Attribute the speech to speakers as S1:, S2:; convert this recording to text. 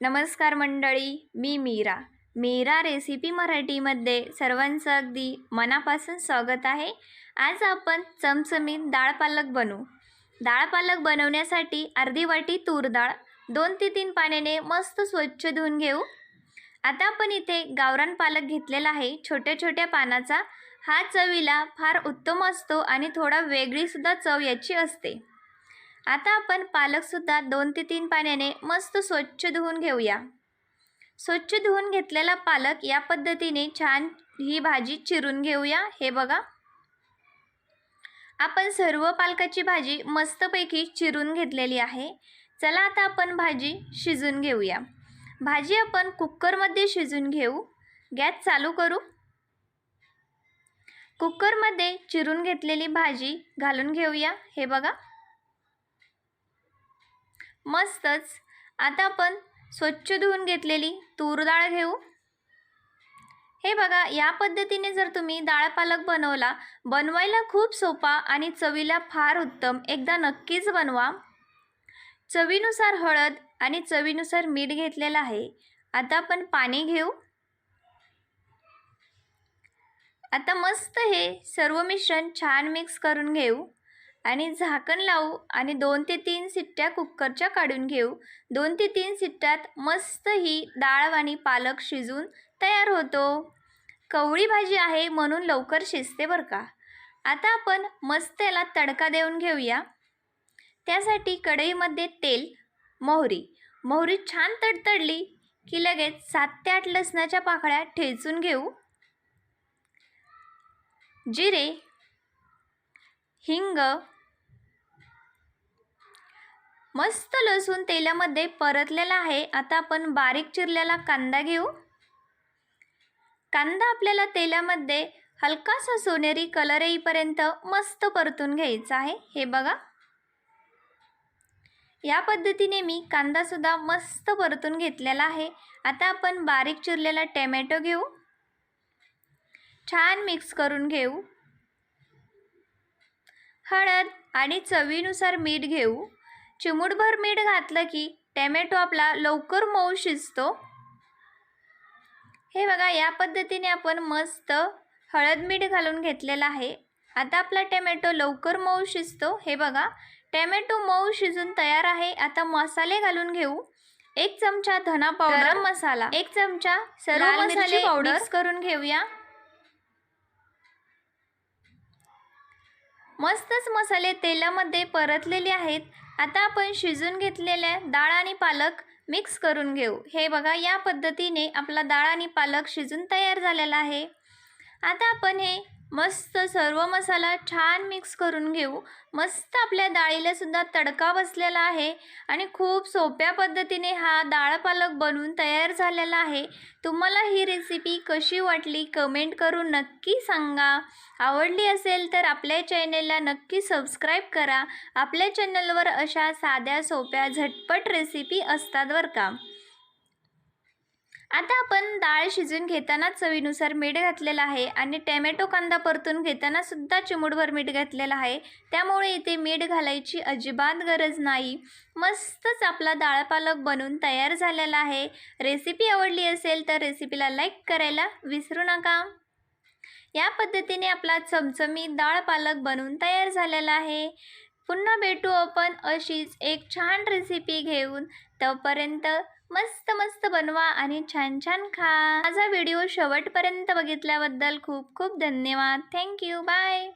S1: नमस्कार मंडळी मी मीरा. मीरा रेसिपी मराठीमध्ये सर्वांचं अगदी मनापासून स्वागत आहे. आज आपण चमचमीत डाळ पालक बनवू. डाळ पालक बनवण्यासाठी अर्धी वाटी तूर डाळ दोन ते तीन पाण्याने मस्त स्वच्छ धुवून घेऊ. आता आपण इथे गावरान पालक घेतलेला आहे छोट्या छोट्या पानाचा. हा चवीला फार उत्तम असतो आणि थोडा वेगळीसुद्धा चव याची असते. आता आपण पालकसुद्धा दोन ते तीन पाण्याने मस्त स्वच्छ धुवून घेऊया. स्वच्छ धुवून घेतलेला पालक या पद्धतीने छान ही भाजी चिरून घेऊया. हे बघा. आपण सर्व पालकाची भाजी मस्तपैकी चिरून घेतलेली आहे. चला आता आपण भाजी शिजून घेऊया. भाजी आपण कुक्करमध्ये शिजून घेऊ. गॅस चालू करू. कुकरमध्ये चिरून घेतलेली भाजी घालून घेऊया. हे बघा. मस्तच. आता आपण स्वच्छ धुवून घेतलेली तूर डाळ घेऊ. हे बघा या पद्धतीने जर तुम्ही डाळ पालक बनवला बनवायला खूप सोपा आणि चवीला फार उत्तम. एकदा नक्कीच बनवा. चवीनुसार हळद आणि चवीनुसार मीठ घेतलेलं आहे. आता आपण पाणी घेऊ. आता मस्त हे सर्व मिश्रण छान मिक्स करून घेऊ. आणि झाकण लावू आणि दोन ते तीन सिट्ट्या कुक्करच्या काढून घेऊ. दोन ते तीन सिट्ट्यात मस्त ही डाळ आणि पालक शिजून तयार होतो. कवळी भाजी आहे म्हणून लवकर शिजते बरं का. आता आपण मस्त याला तडका देऊन घेऊया. त्यासाठी कढईमध्ये तेल मोहरी. मोहरी छान तडतडली की लगेच सात ते आठ लसणाच्या पाकळ्या ठेचून घेऊ. जिरे हिंग मस्त लसूण तेलामध्ये परतलेला आहे. आता आपण बारीक चिरलेला कांदा घेऊ. कांदा आपल्याला तेलामध्ये हलकासा सोनेरी कलर येईपर्यंत मस्त परतून घ्यायचा आहे. हे बघा. या पद्धतीने मी कांदासुद्धा मस्त परतून घेतलेला आहे. आता आपण बारीक चिरलेला टॅमॅटो घेऊ. छान मिक्स करून घेऊ. हळद आणि चवीनुसार मीठ घेऊ. चिमूटभर मीठ घातलं की टॅमॅटो आपला लवकर मऊ शिजतो. हे बघा या पद्धतीने आपण मस्त हळद मीठ घालून घेतलेला आहे. आता आपला टॅमॅटो लवकर मऊ शिजतो. हे बघा टॅमॅटो मऊ शिजून तयार आहे. आता मसाले घालून घेऊ. एक चमचा धना पावडर गरम मसाला. एक चमचा सर्व मसाले पावडर. करून घेऊया. मस्तच मसाले तेलामध्ये परतलेले आहेत. आता आपण शिजून घेतलेल्या डाळ आणि पालक मिक्स करून घेऊ. हे बघा या पद्धतीने आपला डाळ आणि पालक शिजून तयार झालेला आहे. आता आपण हे मस्त सर्व मसाला छान मिक्स करून घेऊ. मस्त आपल्या डाळीलासुद्धा तडका बसलेला आहे आणि खूप सोप्या पद्धतीने हा डाळ पालक बनवून तयार झालेला आहे. तुम्हाला ही रेसिपी कशी वाटली कमेंट करून नक्की सांगा. आवडली असेल तर आपल्या चॅनेलला नक्की सबस्क्राईब करा. आपल्या चॅनलवर अशा साध्या सोप्या झटपट रेसिपी असतात बरं का. आता आपण डाळ शिजून घेताना चवीनुसार मीठ घातलेलं आहे आणि टॅमॅटो कांदा परतून घेताना सुद्धा चिमूटभर मीठ घातलेलं आहे. त्यामुळे इथे मीठ घालायची अजिबात गरज नाही. मस्तच आपला डाळ पालक बनवून तयार झालेला आहे. रेसिपी आवडली असेल तर रेसिपीला लाईक करायला विसरू नका. या पद्धतीने आपला चमचमीत डाळ पालक बनवून तयार झालेला आहे. पुन्हा भेटू आपण अशीच एक छान रेसिपी घेऊन. तोपर्यंत मस्त मस्त बनवा आणि छान छान खा. माझा व्हिडिओ शेवटपर्यंत बघितल्याबद्दल खूप खूप धन्यवाद. Thank you bye.